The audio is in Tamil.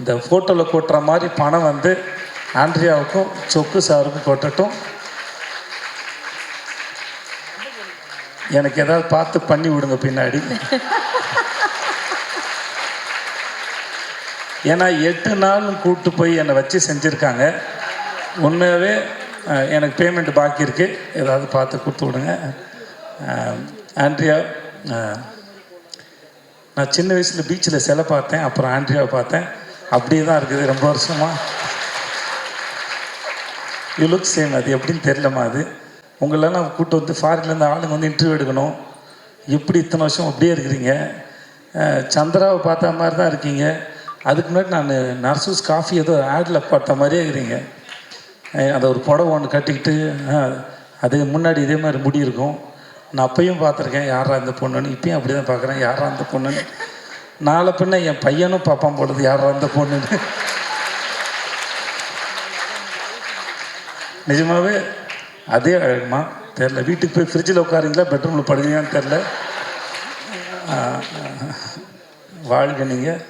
இந்த ஃபோட்டோவில் கொட்டுற மாதிரி பணம் வந்து ஆண்ட்ரியாவுக்கும் சொக்கு சாருக்கும் கொட்டட்டும் எனக்கு ஏதாவது பார்த்து பண்ணி விடுங்க பின்னாடி. ஏன்னா எட்டு நாள் கூப்பிட்டு போய் என்னை வச்சு செஞ்சுருக்காங்க. உண்மையாகவே எனக்கு பேமெண்ட் பாக்கி இருக்குது ஏதாவது பார்த்து கொடுத்து விடுங்க. ஆண்ட்ரியா நான் சின்ன வயசில் பீச்சில் சிலை பார்த்தேன் அப்புறம் ஆண்ட்ரியாவை பார்த்தேன். அப்படியே தான் இருக்குது ரொம்ப வருஷமா. யூ லுக் சேம் அது எப்படின்னு தெரியலம்மா அது. உங்களெல்லாம் கூட்டு வந்து ஃபாரின்லேருந்து ஆளுங்க வந்து இன்டர்வியூ எடுக்கணும். எப்படி இத்தனை வருஷம் அப்படியே இருக்கிறீங்க. சந்திராவை பார்த்த மாதிரி தான் இருக்கீங்க. அதுக்கு முன்னாடி நான் நர்சூஸ் காஃபி ஏதோ ஆடில் பார்த்த மாதிரியே இருக்கிறீங்க. அதை ஒரு புடவை ஒன்று கட்டிக்கிட்டு அது முன்னாடி இதே மாதிரி முடி இருக்கும். நான் அப்பையும் பார்த்துருக்கேன் யாரா இந்த பொண்ணுன்னு. இப்பயும் அப்படி தான் பார்க்குறேன் யாரா இந்த பொண்ணுன்னு. நாளை பின்ன என் பையனும் பார்ப்பான் போடுது யாரா அந்த பொண்ணுன்னு நிஜமாவே அதே அழகுமா? தெரில வீட்டுக்கு போய் ஃப்ரிட்ஜில் உட்காருங்களா பெட்ரூமில் படுக்கிறீங்களான்னு தெரில வாழ்க நீங்கள்